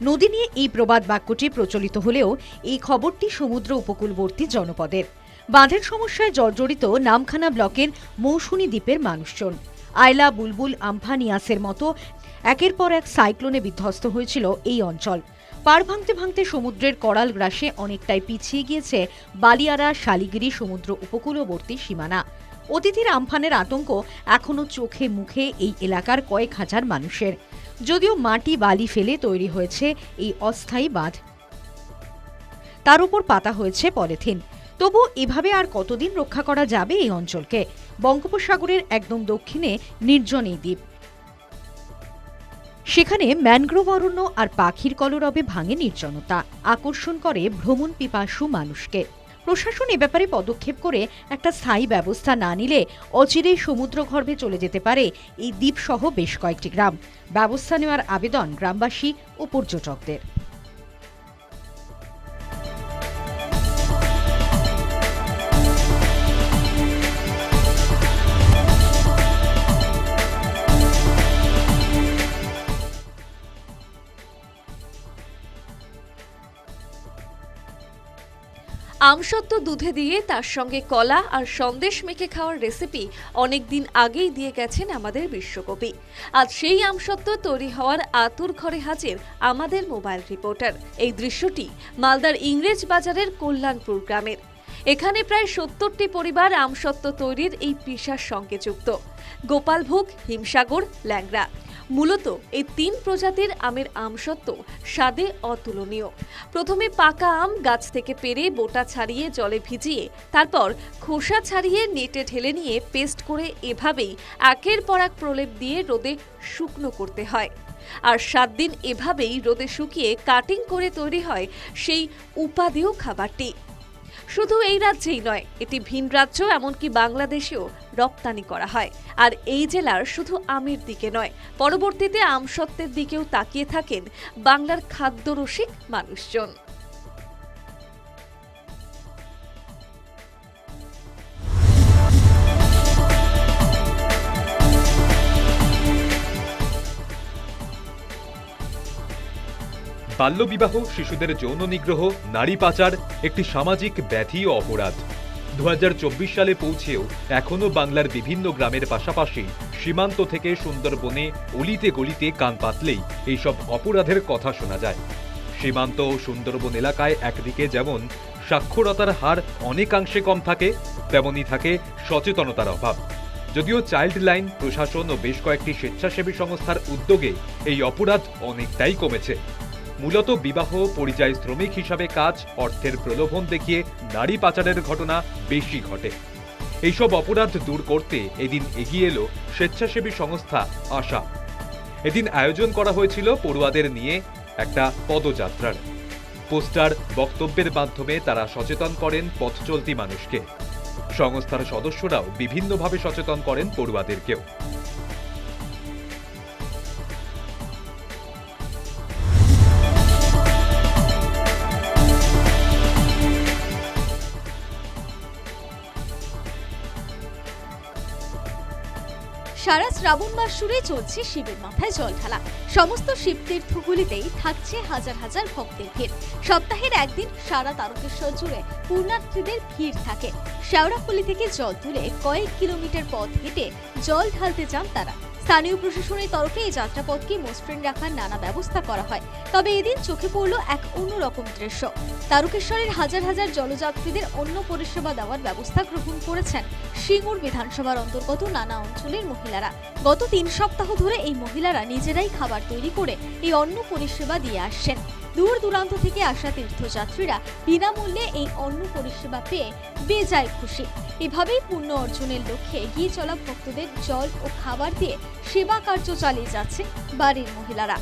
নদী নিয়ে এই প্রবাদ বাক্যটি প্রচলিত হলেও এই খবরটি সমুদ্র উপকূলবর্তী জনপদের। বাঁধের সমস্যায় জর্জরিত নামখানা ব্লকের মৌসুনী দ্বীপের মানুষজন। আয়লা, বুলবুল আমফানিয়াসের মতো একের পর এক সাইক্লোনে বিধ্বস্ত হয়েছিল এই অঞ্চল। পার ভাঙতে ভাঙতে সমুদ্রের করাল গ্রাসে অনেকটাই পিছিয়ে গিয়েছে বালিয়ারা শালিগিরি সমুদ্র উপকূলবর্তী সীমানা। অতিথির আমফানের আতঙ্ক এখনও চোখে মুখে এই এলাকার কয়েক হাজার মানুষের। যদিও মাটি বালি ফেলে তৈরি হয়েছে এই অস্থায়ী বাঁধ। তার উপর পাতা হয়েছে পলিথিন। তবু এভাবে আর কতদিন রক্ষা করা যাবে এই অঞ্চলকে? বঙ্গোপসাগরের একদম দক্ষিণে নির্জন এই দ্বীপ। সেখানে ম্যানগ্রোভ অরণ্য আর পাখির কলরবে ভাঙে নির্জনতা। আকর্ষণ করে ভ্রমণ পিপাসু মানুষকে। প্রশাসন এ ব্যাপারে পদক্ষেপ করে একটা স্থায়ী ব্যবস্থা না নিলে অচিরেই সমুদ্রগর্ভে চলে যেতে পারে এই দ্বীপসহ বেশ কয়েকটি গ্রাম। ব্যবস্থা নেওয়ার আবেদন গ্রামবাসী ও পর্যটকদের। আমসত্ত্ব দুধে দিয়ে তার সঙ্গে কলা আর সন্দেশ মেখে খাওয়ার রেসিপি অনেক দিন আগেই দিয়ে গেছেন আমাদের বিশ্বকবি। আজ সেই আমসত্ত্ব তৈরি হওয়ার আতুর ঘরে হাজির আমাদের মোবাইল রিপোর্টার। এই দৃশ্যটি মালদার ইংরেজ বাজারের কল্যাণপুর গ্রামের। এখানে প্রায় সত্তরটি পরিবার আমসত্ত্ব তৈরির এই পেশার সঙ্গে যুক্ত। গোপালভোগ হিমসাগর, ল্যাংড়া। মূলত এই তিন প্রজাতির আমের আমসত্ত্ব স্বাদে অতুলনীয়। প্রথমে পাকা আম গাছ থেকে পেরে বোটা ছাড়িয়ে জলে ভিজিয়ে, তারপর খোসা ছাড়িয়ে নেটে ঢেলে নিয়ে পেস্ট করে এভাবেই একের পর এক প্রলেপ দিয়ে রোদে শুকনো করতে হয়। আর সাত দিন এভাবেই রোদে শুকিয়ে কাটিং করে তৈরি হয় সেই উপাদেয় খাবারটি। শুধু এই রাজ্যেই নয়, এটি ভিন রাজ্য, এমনকি বাংলাদেশেও রপ্তানি করা হয়। আর এই জেলার শুধু আমের দিকে নয়, পরবর্তীতে আমসত্ত্বের দিকেও তাকিয়ে থাকেন বাংলার খাদ্যরসিক মানুষজন। বাল্যবিবাহ, শিশুদের যৌন নিগ্রহ, নারী পাচার, একটি সামাজিক ব্যাধি ও অপরাধ। দু হাজার চব্বিশ সালে পৌঁছেও এখনও বাংলার বিভিন্ন গ্রামের পাশাপাশি সীমান্ত থেকে সুন্দরবনে অলিতে গলিতে কান পাতলেই এইসব অপরাধের কথা শোনা যায়। সীমান্ত ও সুন্দরবন এলাকায় একদিকে যেমন সাক্ষরতার হার অনেকাংশে কম থাকে, তেমনি থাকে সচেতনতার অভাব। যদিও চাইল্ড লাইন প্রশাসন ও বেশ কয়েকটি স্বেচ্ছাসেবী সংস্থার উদ্যোগে এই অপরাধ অনেকটাই কমেছে। মূলত বিবাহ, পরিযায়ী শ্রমিক হিসাবে কাজ, অর্থের প্রলোভন দেখিয়ে নারী পাচারের ঘটনা বেশি ঘটে। এইসব অপরাধ দূর করতে এদিন এগিয়ে এলো স্বেচ্ছাসেবী সংস্থা আশা। এদিন আয়োজন করা হয়েছিল পড়ুয়াদের নিয়ে একটা পদযাত্রার। পোস্টার বক্তব্যের মাধ্যমে তারা সচেতন করেন পথ চলতি মানুষকে। সংস্থার সদস্যরাও বিভিন্নভাবে সচেতন করেন পড়ুয়াদেরকেও। সারা শ্রাবণ মাস জুড়ে চলছে শিবের মাথায় জল ঢালা সমস্ত শিব তীর্থগুলিতেই থাকছে হাজার হাজার ভক্তের ভিড়। সপ্তাহের একদিন সারা তারকেশ্বর জুড়ে পূর্ণার্থীদের ভিড় থাকে। শেওড়াফুলি থেকে জল তুলে কয়েক কিলোমিটার পথ হেঁটে জল ঢালতে যান তারা। স্থানীয় প্রশাসনের তরফে এই যাত্রাপথকে মসৃণ রাখার নানা ব্যবস্থা করা হয়। তবে এদিন চোখে পড়ল এক অন্যরকম দৃশ্য। তারকেশ্বরের হাজার হাজার জলযাত্রীদের অন্য পরিষেবা দেওয়ার ব্যবস্থা গ্রহণ করেছেন সিঙ্গুর বিধানসভার অন্তর্গত নানা অঞ্চলের মহিলারা। গত তিন সপ্তাহ ধরে এই মহিলারা নিজেরাই খাবার তৈরি করে এই অন্য পরিষেবা দিয়ে আসছেন। দূর দূরান্ত থেকে আসা তীর্থযাত্রীরা বিনামূল্যে এই অন্ন পরিষেবা পেয়ে বেজায় খুশি। এভাবেই পূর্ণ অর্জনের লক্ষ্যে এগিয়ে চলা ভক্তদের জল ও খাবার দিয়ে সেবা কার্য চালিয়ে যাচ্ছে বাড়ির মহিলারা।